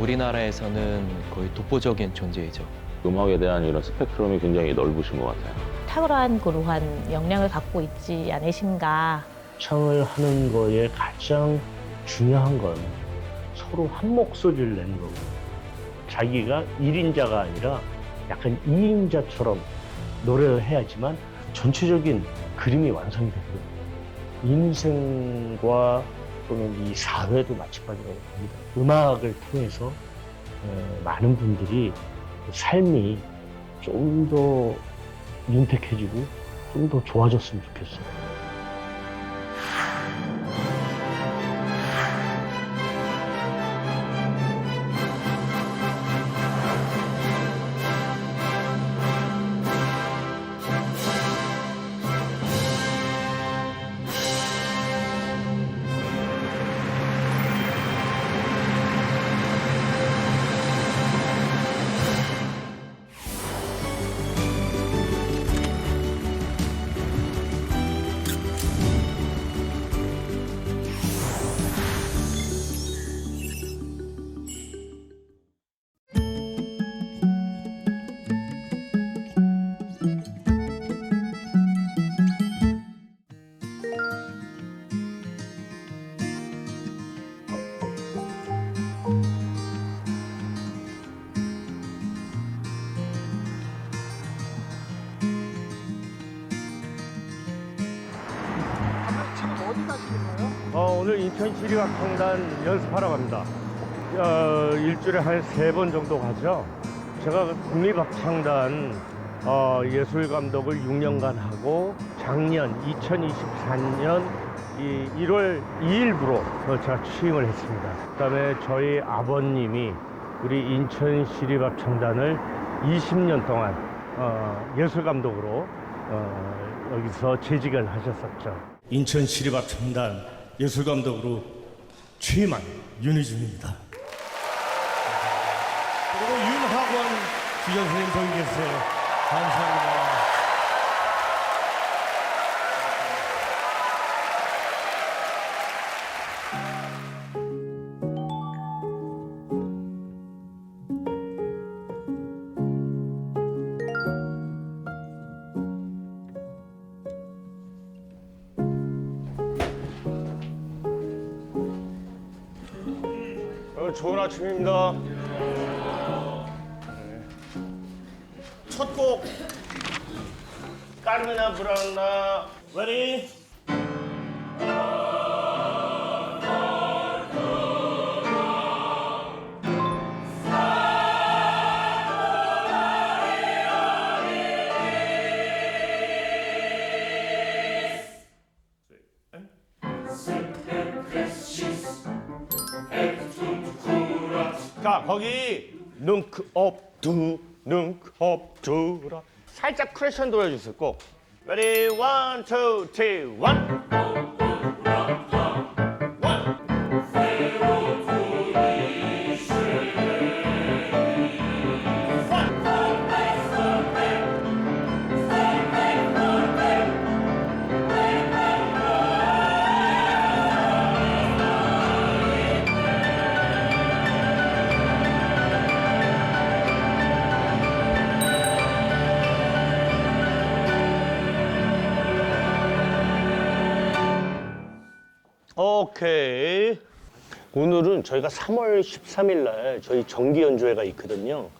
우리나라에서는 거의 독보적인 존재이죠. 음악에 대한 이런 스펙트럼이 굉장히 넓으신 것 같아요. 탁월한 그러한 역량을 갖고 있지 않으신가. 창을 하는 거에 가장 중요한 건 서로 한 목소리를 내는 거고 자기가 1인자가 아니라 약간 2인자처럼 노래를 해야지만 전체적인 그림이 완성이 되거든요. 인생과 또는 이 사회도 마찬가지라고 봅니다. 음악을 통해서 어, 많은 분들이 삶이 좀 더 윤택해지고 좀 더 좋아졌으면 좋겠어요. 오늘 인천 시리악창단 연습하러 갑니다. 어, 일주일에 한 세 번 정도 가죠. 제가 그 국립합창단 어, 예술 감독을 6년간 하고 작년 2024년 이 1월 2일부로 어, 제가 취임을 했습니다. 그다음에 저희 아버님이 우리 인천 시립합창단을 20년 동안 어, 예술 감독으로 어, 여기서 재직을 하셨었죠. 인천 시립합창단 예술 감독으로 취임한 윤희준입니다. 그리고 윤학원 주전 선생님 저기 계세요. 감사합니다. 좋은 아침입니다. 첫 곡 까르미나 브라나 레디 자 거기 뭉크업두 뭉크업 두라. 살짝 크레션도 해주세요 꼭 레디 원, 투, 오케이. 오늘은 저희가 3월 13일 날 저희 정기 연주회가 있거든요.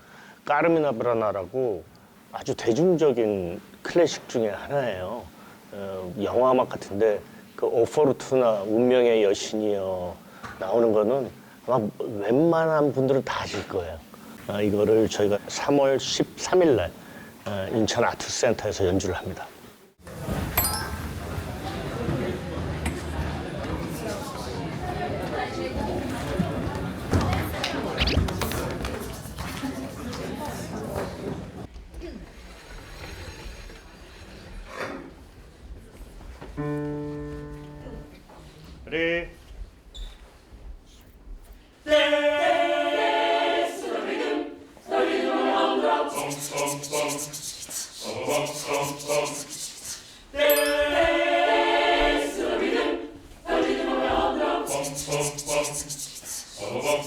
까르미나 브라나라고 아주 대중적인 클래식 중에 하나예요. 어, 영화 음악 같은데 그 오포르투나 운명의 여신이여 나오는 거는 아마 웬만한 분들은 다 아실 거예요. 아, 이거를 저희가 3월 13일 날 어, 인천 아트센터에서 연주를 합니다.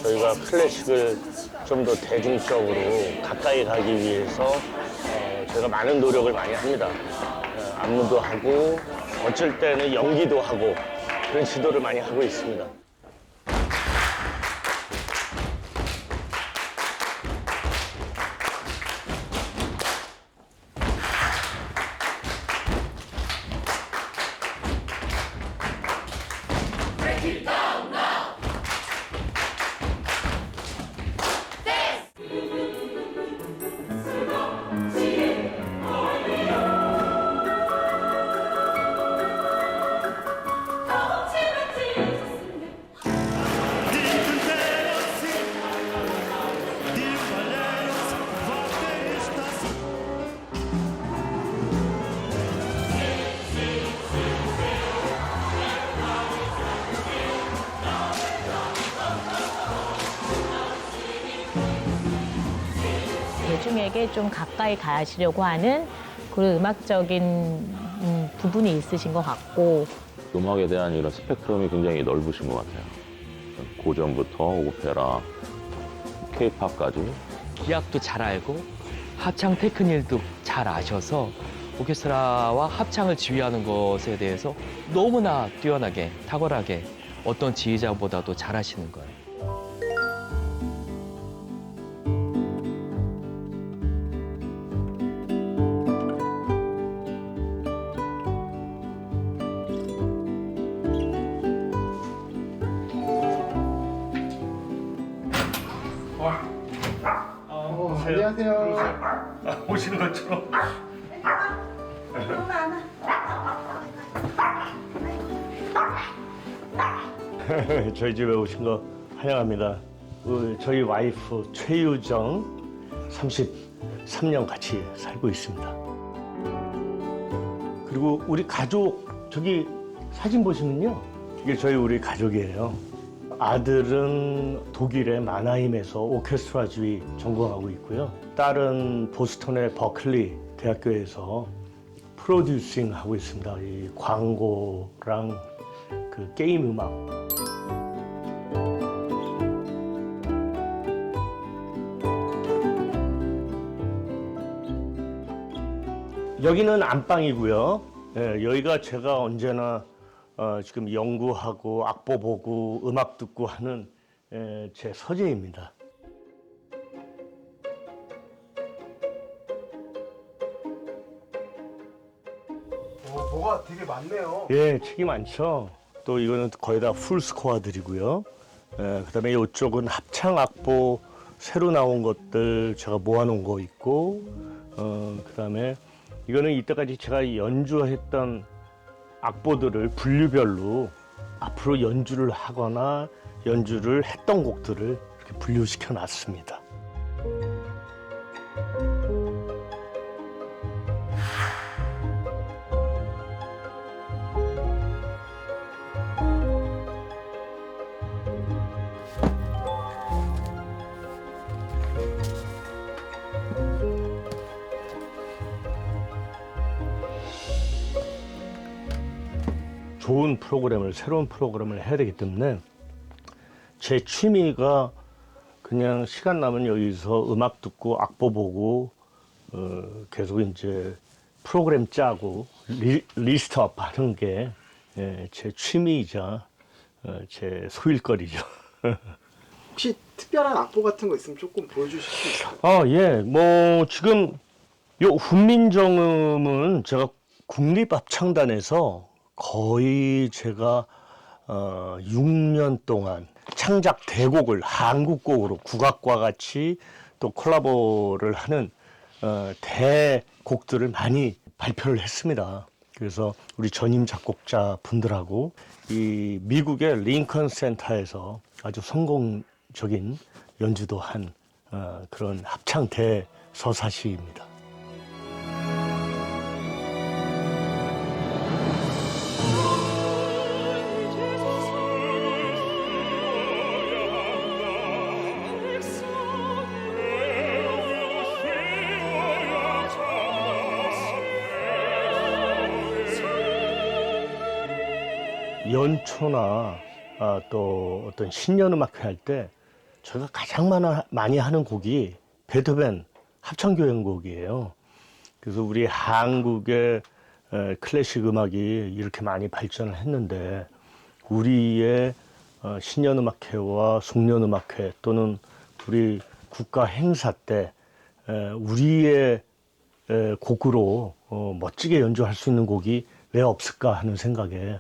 저희가 클래식을 좀 더 대중적으로 가까이 가기 위해서 어, 저희가 많은 노력을 많이 합니다. 어, 안무도 하고 어쩔 때는 연기도 하고 그런 지도를 많이 하고 있습니다. 좀 가까이 가시려고 하는 그런 음악적인 음, 부분이 있으신 것 같고 음악에 대한 이런 스펙트럼이 굉장히 넓으신 것 같아요. 고전부터 오페라, 케이팝까지 기악도 잘 알고 합창 테크닉도 잘 아셔서 오케스트라와 합창을 지휘하는 것에 대해서 너무나 뛰어나게 탁월하게 어떤 지휘자보다도 잘 하시는 거예요. 안녕하세요. 오시는 것처럼. 저희 집에 오신 거 환영합니다. 그 저희 와이프 최유정 33년 같이 살고 있습니다. 그리고 우리 가족 저기 사진 보시면요. 이게 저희 우리 가족이에요. 아들은 독일의 마나임에서 오케스트라 지휘 전공하고 있고요. 딸은 보스턴의 버클리 대학교에서 프로듀싱 하고 있습니다. 이 광고랑 그 게임 음악. 여기는 안방이고요. 예, 여기가 제가 언제나 어, 지금 연구하고 악보 보고 음악 듣고 하는 예, 제 서재입니다. 어, 뭐가 되게 많네요. 예, 책이 많죠. 또 이거는 거의 다 풀 스코어들이고요. 예, 그다음에 이쪽은 합창 악보 새로 나온 것들 제가 모아놓은 거 있고, 어, 그다음에 이거는 이때까지 제가 연주했던 악보들을 분류별로 앞으로 연주를 하거나 연주를 했던 곡들을 이렇게 분류시켜 놨습니다. 좋은 프로그램을 새로운 프로그램을 해야 되기 때문에 제 취미가 그냥 시간 나면 여기서 음악 듣고 악보 보고 어, 계속 이제 프로그램 짜고 리, 리스트업 하는 게제 취미이자 어, 제 소일거리죠. 혹시 특별한 악보 같은 거 있으면 조금 보여주실 수 있어요? 아, 예. 뭐, 지금, 요 훈민정음은 제가 국립합창단에서 거의 제가, 어, 6년 동안 창작 대곡을 한국곡으로 국악과 같이 또 콜라보를 하는, 어, 대곡들을 많이 발표를 했습니다. 그래서 우리 전임 작곡자 분들하고 이 미국의 링컨 센터에서 아주 성공적인 연주도 한 어, 그런 합창 대서사시입니다. 연초나 아, 또 어떤 신년 음악회 할때 제가 가장 많아, 많이 하는 곡이 베토벤 합창교향곡이에요. 그래서 우리 한국의 에, 클래식 음악이 이렇게 많이 발전을 했는데 우리의 어, 신년음악회와 송년음악회 또는 우리 국가 행사 때 에, 우리의 에, 곡으로 어, 멋지게 연주할 수 있는 곡이 왜 없을까 하는 생각에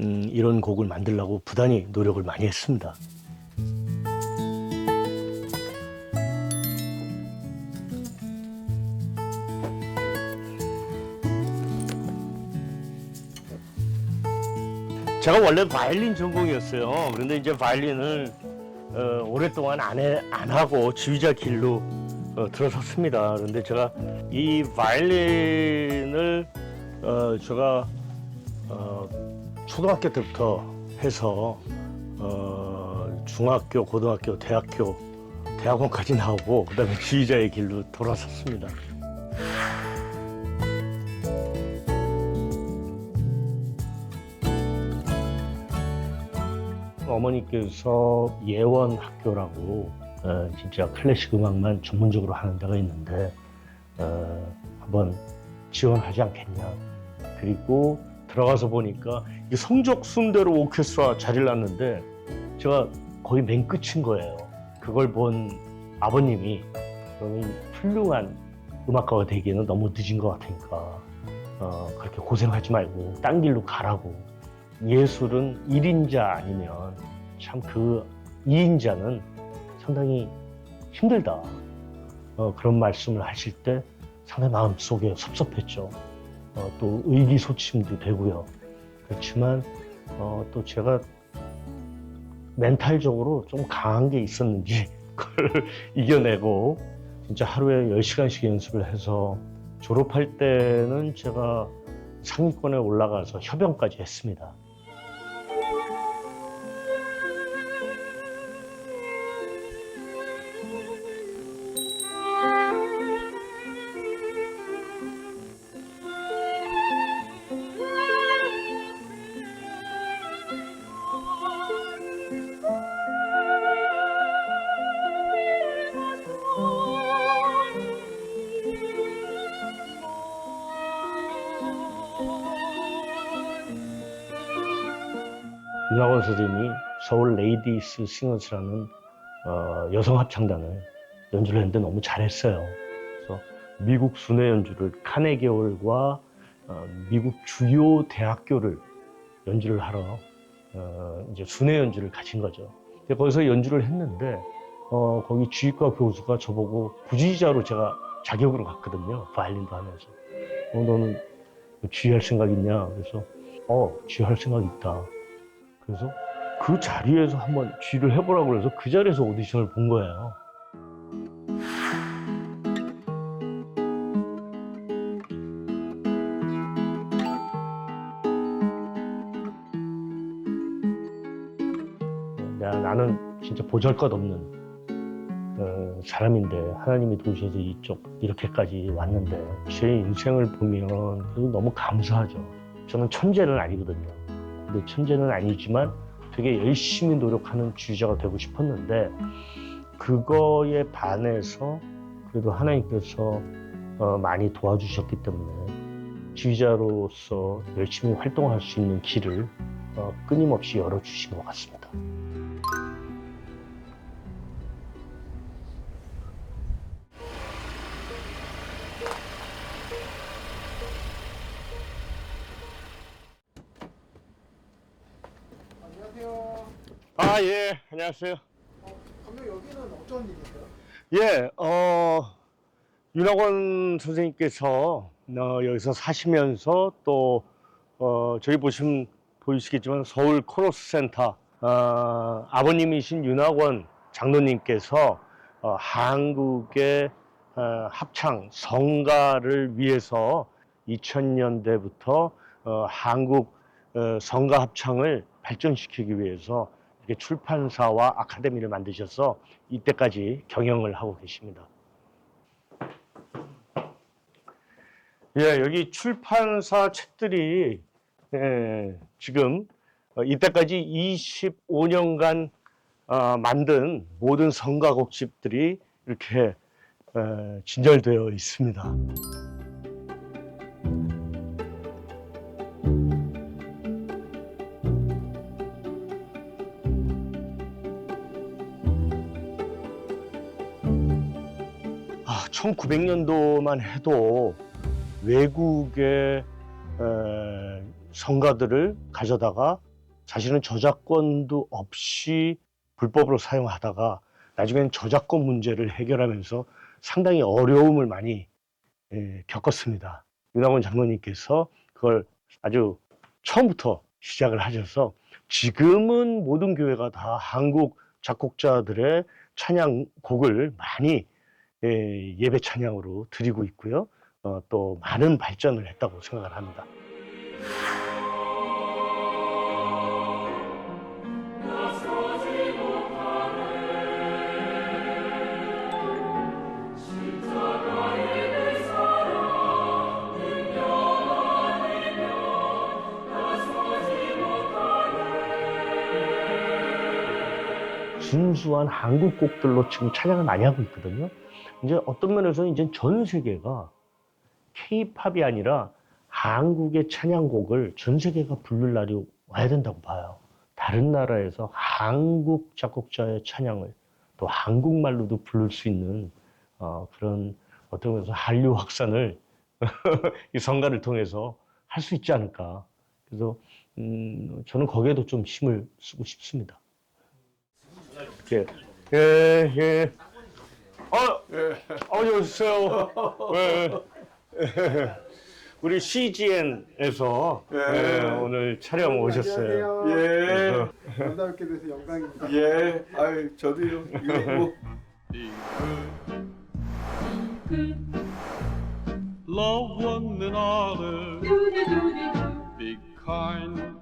음, 이런 곡을 만들려고 부단히 노력을 많이 했습니다. 제가 원래 바이올린 전공이었어요. 그런데 이제 바이올린을 어, 오랫동안 안, 해, 안 하고 지휘자 길로 어, 들어섰습니다. 그런데 제가 이 바이올린을 어, 제가 어, 초등학교 때부터 해서 어, 중학교, 고등학교, 대학교, 대학원까지 나오고 그다음에 지휘자의 길로 돌아섰습니다. 어머니께서 예원 학교라고 어, 진짜 클래식 음악만 전문적으로 하는 데가 있는데 어, 한번 지원하지 않겠냐. 그리고 들어가서 보니까 이 성적 순대로 오케스트라 자리를 놨는데 제가 거의 맨 끝인 거예요. 그걸 본 아버님이 너는 훌륭한 음악가가 되기에는 너무 늦은 것 같으니까 어, 그렇게 고생하지 말고 딴 길로 가라고 예술은 1인자 아니면 참 그 2인자는 상당히 힘들다. 어, 그런 말씀을 하실 때 상당히 마음속에 섭섭했죠. 어, 또 의기소침도 되고요. 그렇지만 어, 또 제가 멘탈적으로 좀 강한 게 있었는지 그걸 이겨내고 진짜 하루에 10시간씩 연습을 해서 졸업할 때는 제가 상위권에 올라가서 협연까지 했습니다. 윤학원 선생님이 서울 레이디스 싱어스라는 어, 여성 합창단을 연주를 했는데 너무 잘했어요. 그래서 미국 순회 연주를 카네기홀과 어, 미국 주요 대학교를 연주를 하러 어, 이제 순회 연주를 가신 거죠. 거기서 연주를 했는데 어, 거기 주의과 교수가 저보고 부지자로 제가 자격으로 갔거든요. 바이올린도 하면서. 어, 너는 주의할 생각 있냐? 그래서 어, 주의할 생각 있다. 그래서 그 자리에서 한번 쥐를 해보라고 그래서 그 자리에서 오디션을 본 거예요. 내가 나는 진짜 보잘것없는 어, 사람인데 하나님이 도우셔서 이쪽 이렇게까지 왔는데 제 인생을 보면 너무 감사하죠. 저는 천재는 아니거든요. 근데 천재는 아니지만 되게 열심히 노력하는 주의자가 되고 싶었는데 그거에 반해서 그래도 하나님께서 어, 많이 도와주셨기 때문에 지휘자로서 열심히 활동할 수 있는 길을 어, 끊임없이 열어주신 것 같습니다. 안녕하세요. 감독 여기는 어쩐 일이세요? 예, 어, 윤학원 선생님께서 어, 여기서 사시면서 또 어, 저기 보시면 보이시겠지만 서울 코러스 센터 어, 아버님이신 윤학원 장로님께서 어, 한국의 어, 합창 성가를 위해서 2000년대부터 어, 한국 어, 성가 합창을 발전시키기 위해서 출판사와 아카데미를 만드셔서 이때까지 경영을 하고 계십니다. 예, 여기 출판사 책들이 예, 지금 어, 이때까지 25년간 어, 만든 모든 성가곡집들이 이렇게 에, 진열되어 있습니다. 1900년도만 해도 외국의 에, 성가들을 가져다가 자신은 저작권도 없이 불법으로 사용하다가 나중에는 저작권 문제를 해결하면서 상당히 어려움을 많이 에, 겪었습니다. 윤학원 장로님께서 그걸 아주 처음부터 시작을 하셔서 지금은 모든 교회가 다 한국 작곡자들의 찬양곡을 많이 예, 예배 찬양으로 드리고 있고요. 어, 또 많은 발전을 했다고 생각을 합니다. 순수한 한국 곡들로 지금 찬양을 많이 하고 있거든요. 이제 어떤 면에서는 이제 전 세계가 K-팝이 아니라 한국의 찬양곡을 전 세계가 부를 날이 와야 된다고 봐요. 다른 나라에서 한국 작곡자의 찬양을 또 한국말로도 부를 수 있는 어, 그런 어떤 면에서 한류 확산을 이 성가를 통해서 할 수 있지 않을까. 그래서 음, 저는 거기에도 좀 힘을 쓰고 싶습니다. 예, 예, 예. 어, 어디 오세요. 예, 예. 우리 CGN에서 예, 오늘 촬영 오셨어요. 안녕하세요. 예. 만나뵙게 돼서 영광입니다. 예, 아유 저도요. 이거 뭐 Love one another. Be kind.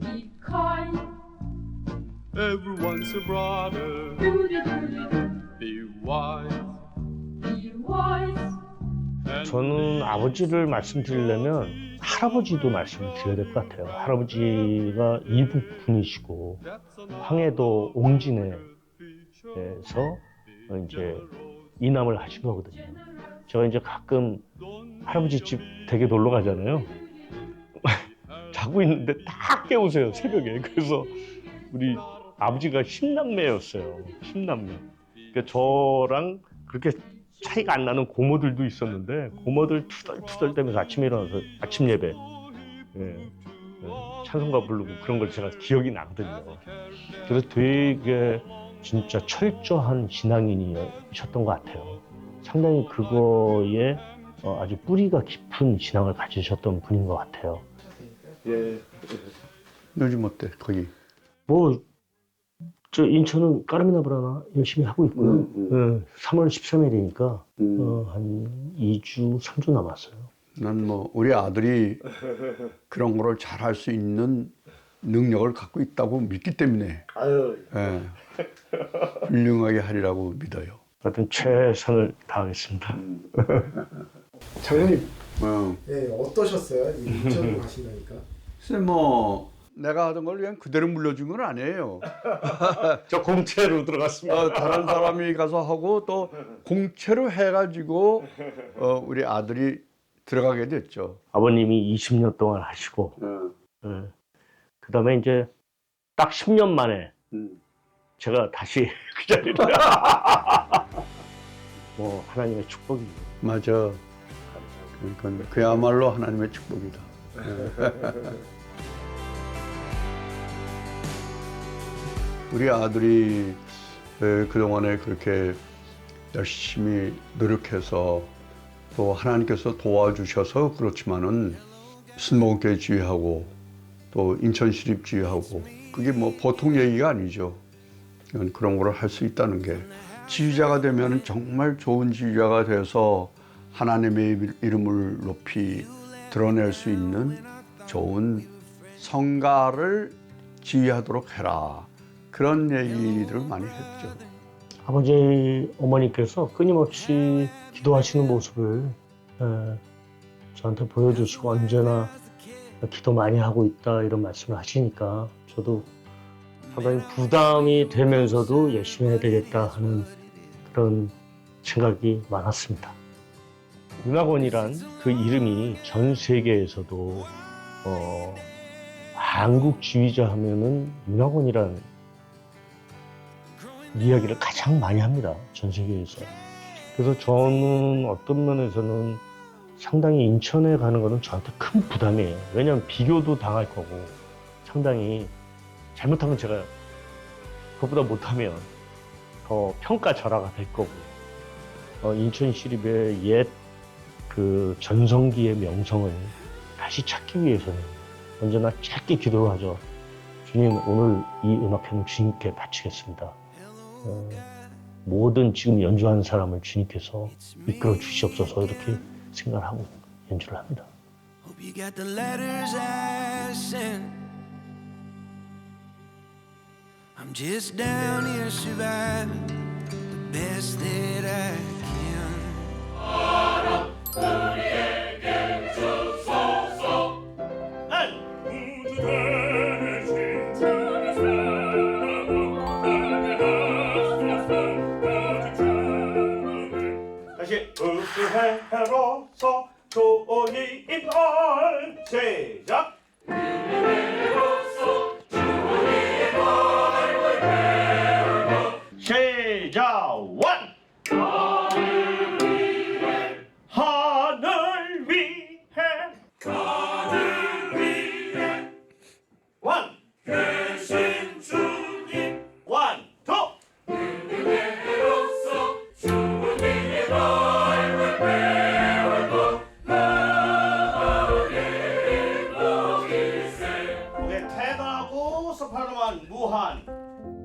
Be kind, Everyone's a brother. Doody doody do, Be wise. be wise. And 저는 아버지를 말씀드리려면 할아버지도 말씀을 드려야 될 것 같아요. 할아버지가 이북 분이시고 황해도 옹진에서 이제 이남을 하신 거거든요. 제가 이제 가끔 할아버지 집 댁에 놀러 가잖아요. 자고 있는데 딱 깨우세요 새벽에. 그래서 우리 아버지가 십남매였어요. 십남매. 그러니까 저랑 그렇게 차이가 안 나는 고모들도 있었는데 고모들 투덜투덜대면서 아침에 일어나서 아침 예배 예, 예, 찬송가 부르고 그런 걸 제가 기억이 나거든요. 그래서 되게 진짜 철저한 신앙인이셨던 것 같아요. 상당히 그거에 어, 아주 뿌리가 깊은 신앙을 가지셨던 분인 것 같아요. 예. 요즘 어때 거기? 뭐, 저 인천은 까르미나브라나 열심히 하고 있고요. 예, 3월 13일이니까 어, 한 2주, 3주 남았어요. 난 뭐 우리 아들이 그런 거를 잘 할 수 있는 능력을 갖고 있다고 믿기 때문에 아유, 예, 훌륭하게 하리라고 믿어요. 하여튼 최선을 다하겠습니다. 장로님, 어. 예, 어떠셨어요? 이 인천으로 가신다니까. 글쎄 뭐 내가 하던 걸 그냥 그대로 물려준 건 아니에요. 저 공채로 들어갔습니다. 어, 다른 사람이 가서 하고 또 공채로 해가지고 어, 우리 아들이 들어가게 됐죠. 아버님이 20년 동안 하시고, 예. 그 다음에 이제 딱 10년 만에 음. 제가 다시 그 자리를. 뭐, 하나님의 축복입니다. 맞아. 그러니까 그야말로 하나님의 축복이다. 우리 아들이 에, 그동안에 그렇게 열심히 노력해서 또 하나님께서 도와주셔서 그렇지만은 신목교회 지휘하고 또 인천시립 지휘하고 그게 뭐 보통 얘기가 아니죠. 그런 거를 할 수 있다는 게 지휘자가 되면 정말 좋은 지휘자가 돼서 하나님의 이름을 높이 드러낼 수 있는 좋은 성가를 지휘하도록 해라. 그런 얘기들을 많이 했죠. 아버지, 어머니께서 끊임없이 기도하시는 모습을 에, 저한테 보여주시고 언제나 기도 많이 하고 있다 이런 말씀을 하시니까 저도 상당히 부담이 되면서도 열심히 해야 되겠다 하는 그런 생각이 많았습니다. 문학원이란 그 이름이 전 세계에서도 어, 한국 지휘자 하면은 문학원이란 이야기를 가장 많이 합니다. 전 세계에서. 그래서 저는 어떤 면에서는 상당히 인천에 가는 거는 저한테 큰 부담이에요. 왜냐하면 비교도 당할 거고 상당히 잘못하면 제가 그것보다 못하면 더 평가절하가 될 거고 어, 인천 시립의 옛 그 전성기의 명성을 다시 찾기 위해서는 언제나 짧게 기도를 하죠. 주님 오늘 이 음악회는 주님께 바치겠습니다. 어, 모든 지금 연주하는 사람을 주님께서 이끌어 주시옵소서 이렇게 생각을 하고 연주를 합니다. I'm just down here surviving the best that I can. 소프라노만 무한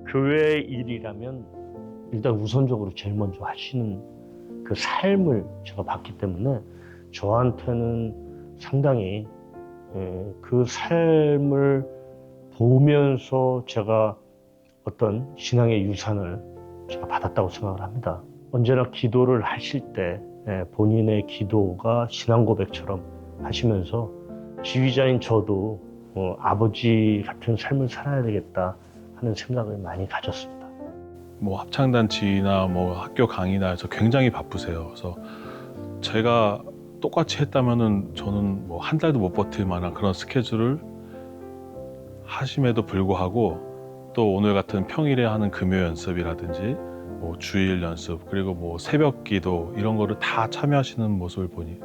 교회 일이라면 일단 우선적으로 제일 먼저 하시는 그 삶을 제가 봤기 때문에 저한테는 상당히 예, 그 삶을 보면서 제가 어떤 신앙의 유산을 제가 받았다고 생각을 합니다. 언제나 기도를 하실 때 예, 본인의 기도가 신앙 고백처럼 하시면서 지휘자인 저도 어, 아버지 같은 삶을 살아야 되겠다 하는 생각을 많이 가졌습니다. 뭐 합창단지나 뭐 학교 강의나 해서 굉장히 바쁘세요. 그래서 제가 똑같이 했다면은 저는 뭐 한 달도 못 버틸 만한 그런 스케줄을 하심에도 불구하고 또 오늘 같은 평일에 하는 금요 연습이라든지 뭐 주일 연습 그리고 뭐 새벽 기도 이런 거를 다 참여하시는 모습을 보니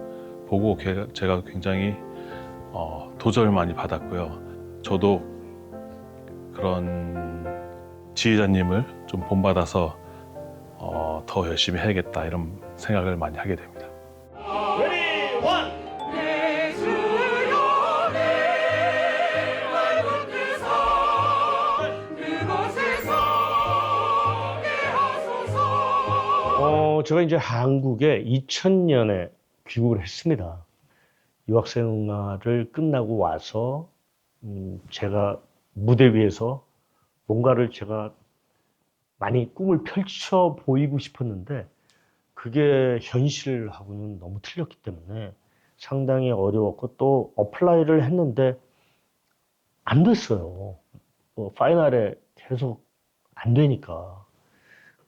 보고 게- 제가 굉장히 어, 도전을 많이 받았고요. 저도 그런 지휘자님을 좀 본받아서 어, 더 열심히 해야겠다 이런 생각을 많이 하게 됩니다. 어, 제가 이제 한국에 2000년에 귀국을 했습니다. 유학생활을 끝나고 와서 음, 제가 무대 위에서 뭔가를 제가 많이 꿈을 펼쳐 보이고 싶었는데 그게 현실하고는 너무 틀렸기 때문에 상당히 어려웠고 또 어플라이를 했는데 안 됐어요. 뭐 파이널에 계속 안 되니까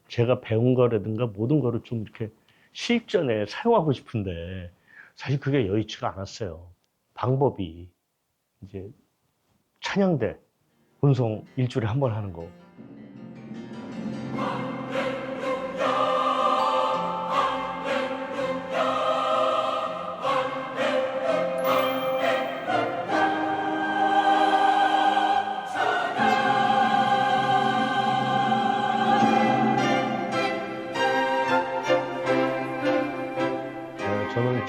제가 배운 거라든가 모든 거를 좀 이렇게 실전에 사용하고 싶은데 사실 그게 여의치가 않았어요. 방법이 이제 찬양대 본송 일주일에 한 번 하는 거.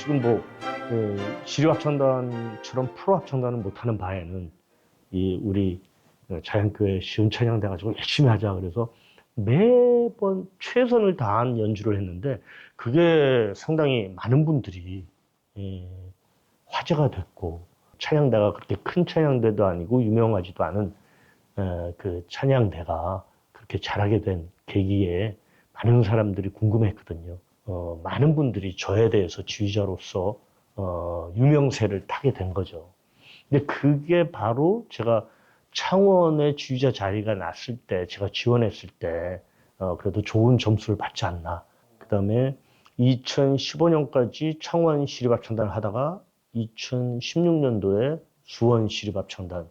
지금 뭐 그, 지류 합창단처럼 프로 합창단은 못하는 바에는 이 우리 어, 자연교회 시운 찬양 돼가지고 열심히 하자 그래서 매번 최선을 다한 연주를 했는데 그게 상당히 많은 분들이 예, 화제가 됐고 찬양대가 그렇게 큰 찬양대도 아니고 유명하지도 않은 에, 그 찬양대가 그렇게 잘하게 된 계기에 많은 사람들이 궁금했거든요. 어, 많은 분들이 저에 대해서 지휘자로서 어, 유명세를 타게 된 거죠. 근데 그게 바로 제가 창원의 지휘자 자리가 났을 때 제가 지원했을 때 어, 그래도 좋은 점수를 받지 않나. 그 다음에 2015년까지 창원 시립합창단을 하다가 2016년도에 수원 시립합창단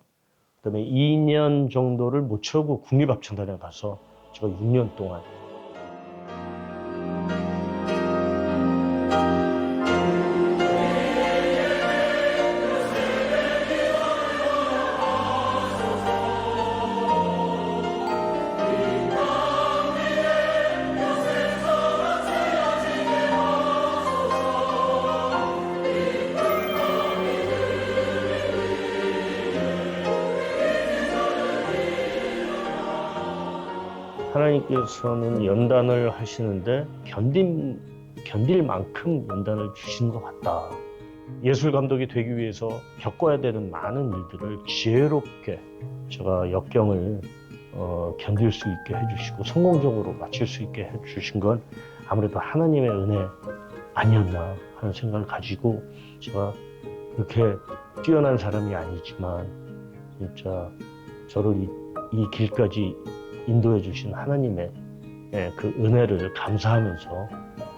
그다음에 2년 정도를 못 채우고 국립합창단에 가서 제가 6년 동안 하나님께서는 연단을 하시는데 견딘, 견딜 만큼 연단을 주시는 것 같다. 예술 감독이 되기 위해서 겪어야 되는 많은 일들을 지혜롭게 제가 역경을 어, 견딜 수 있게 해주시고 성공적으로 마칠 수 있게 해주신 건 아무래도 하나님의 은혜 아니었나 하는 생각을 가지고 제가 그렇게 뛰어난 사람이 아니지만 진짜 저를 이, 이 길까지 인도해 주신 하나님의 예, 그 은혜를 감사하면서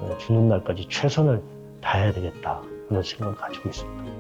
예, 주는 날까지 최선을 다해야 되겠다 하는 생각을 가지고 있습니다.